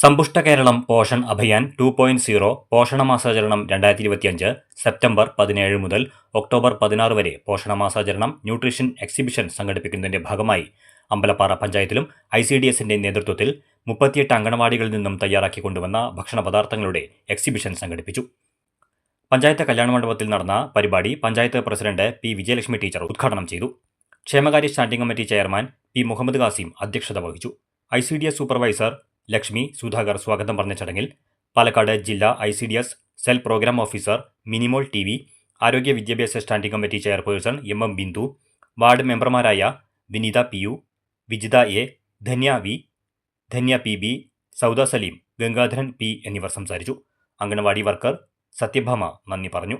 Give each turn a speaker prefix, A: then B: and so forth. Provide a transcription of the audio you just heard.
A: സമ്പുഷ്ട Keralam Poshan Abhiyaan two point zero പോഷണമാസാചരണം രണ്ടായിരത്തി ഇരുപത്തിയഞ്ച് September പതിനേഴ് മുതൽ ഒക്ടോബർ പതിനാറ് വരെ പോഷണമാസാചരണം ന്യൂട്രീഷൻ എക്സിബിഷൻ സംഘടിപ്പിക്കുന്നതിന്റെ ഭാഗമായി അമ്പലപ്പാറ പഞ്ചായത്തിലും ഐ സി ഡി എസിന്റെ നേതൃത്വത്തിൽ മുപ്പത്തിയെട്ട് അങ്കണവാടികളിൽ നിന്നും തയ്യാറാക്കി കൊണ്ടുവന്ന ഭക്ഷണ പദാർത്ഥങ്ങളുടെ എക്സിബിഷൻ സംഘടിപ്പിച്ചു. പഞ്ചായത്ത് കല്യാണ മണ്ഡപത്തിൽ നടന്ന പരിപാടി panchayat president P Vijayalakshmi teacher ഉദ്ഘാടനം ചെയ്തു. ക്ഷേമകാര്യ standing committee chairman P Muhammad Khasim അധ്യക്ഷത വഹിച്ചു. I C D S supervisor Lakshmi Sudhakar സ്വാഗതം പറഞ്ഞ ചടങ്ങിൽ പാലക്കാട് ജില്ലാ I C D S cell programme officer Minimol T V ആരോഗ്യ വിദ്യാഭ്യാസ standing committee chairperson M M Bindu ward മെമ്പർമാരായ Vineetha P U Vijitha A Dhanya V Dhanya P B Sauda Saleem Gangadharan P എന്നിവർ സംസാരിച്ചു. Anganwadi worker Satyabhama നന്ദി പറഞ്ഞു.